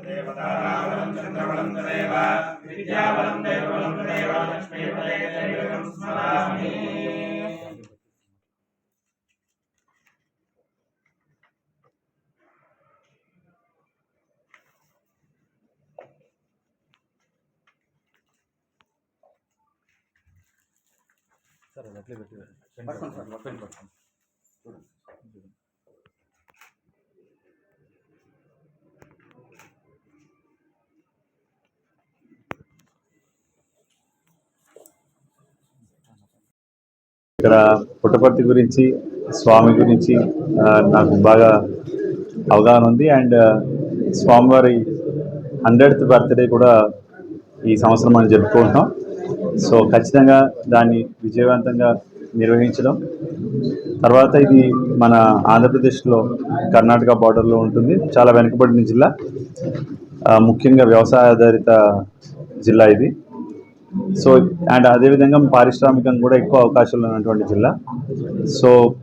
దేవత చంద్రబలం దేవ విద్యాబలం దేవబలం దేవ సార్ అది అట్లే పెట్టి పట్టుకోండి సార్, పట్టుకోండి ఇక్కడ పుట్టపర్తి గురించి స్వామి గురించి నాకు బాగా అవగాహన ఉంది. అండ్ స్వామివారి హండ్రెడ్త్ బర్త్డే కూడా ఈ సంవత్సరం మనం జరుపుకుంటున్నాం. సో ఖచ్చితంగా దాన్ని విజయవంతంగా నిర్వహించడం. తర్వాత ఇది మన ఆంధ్రప్రదేశ్లో కర్ణాటక బార్డర్లో ఉంటుంది. చాలా వెనుకబడిన జిల్లా. ముఖ్యంగా వ్యవసాయ ఆధారిత జిల్లా ఇది. సో అండ్ అదేవిధంగా పారిశ్రామికంగా కూడా ఎక్కువ అవకాశాలు ఉన్నటువంటి జిల్లా. సో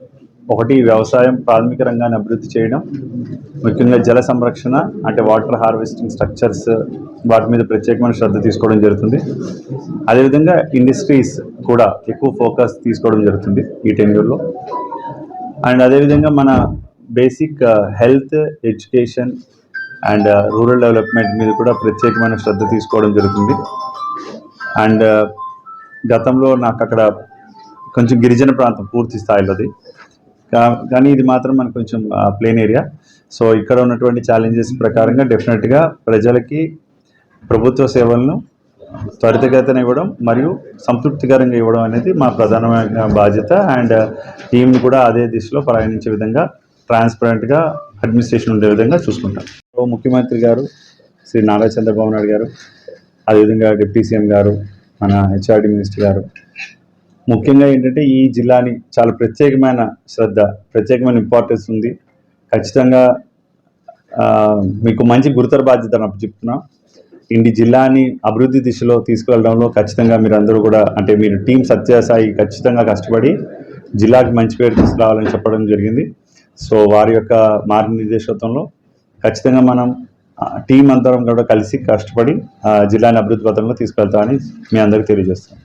ఒకటి వ్యవసాయం ప్రాథమిక రంగాన్ని అభివృద్ధి చేయడం ముఖ్యంగా జల సంరక్షణ అంటే వాటర్ హార్వెస్టింగ్ స్ట్రక్చర్స్ వాటి మీద ప్రత్యేకమైన శ్రద్ధ తీసుకోవడం జరుగుతుంది. అదేవిధంగా ఇండస్ట్రీస్ కూడా ఎక్కువ ఫోకస్ తీసుకోవడం జరుగుతుంది ఈ టెన్యూర్లో అండ్ అదేవిధంగా మన basic health education and rural development మీద కూడా ప్రత్యేకమైన శ్రద్ధ తీసుకోవడం జరుగుతుంది. అండ్ uh, గతంలో నాకు అక్కడ కొంచెం గిరిజన ప్రాంతం పూర్తి స్థాయిలోది కానీ ఇది మాత్రం మనకు కొంచెం ప్లేన్ ఏరియా సో ఇక్కడ ఉన్నటువంటి ఛాలెంజెస్ ప్రకారంగా డెఫినెట్గా ప్రజలకి ప్రభుత్వ సేవలను త్వరితగతిన ఇవ్వడం మరియు సంతృప్తికరంగా ఇవ్వడం అనేది మా ప్రధానమైన బాధ్యత. అండ్ టీంని uh, కూడా అదే దిశలో ప్రయాణించే విధంగా ట్రాన్స్పరెంట్గా అడ్మినిస్ట్రేషన్ ఉండే విధంగా చూసుకుంటాం. సో ముఖ్యమంత్రి గారు శ్రీ నారా చంద్రబాబు నాయుడు గారు అదేవిధంగా డిప్యూటీ సీఎం గారు మన హెచ్ఆర్డి మినిస్టర్ గారు ముఖ్యంగా ఏంటంటే ఈ జిల్లాని చాలా ప్రత్యేకమైన శ్రద్ధ ప్రత్యేకమైన ఇంపార్టెన్స్ ఉంది. ఖచ్చితంగా మీకు మంచి గురుతర బాధ్యత నాకు చెప్తున్నాం. ఇండి జిల్లాని అభివృద్ధి దిశలో తీసుకువెళ్ళడంలో ఖచ్చితంగా మీరు అందరూ కూడా అంటే మీరు టీం సత్యసాయి ఖచ్చితంగా కష్టపడి జిల్లాకి మంచి పేరు తీసుకురావాలని చెప్పడం జరిగింది. సో వారి యొక్క మార్గనిర్దేశత్వంలో ఖచ్చితంగా మనం టీం అందరం కూడా కలిసి కష్టపడి ఆ, జిల్లాని అభివృద్ధి పథంలో తీసుకెళ్తామని మీ అందరికీ తెలియజేస్తాం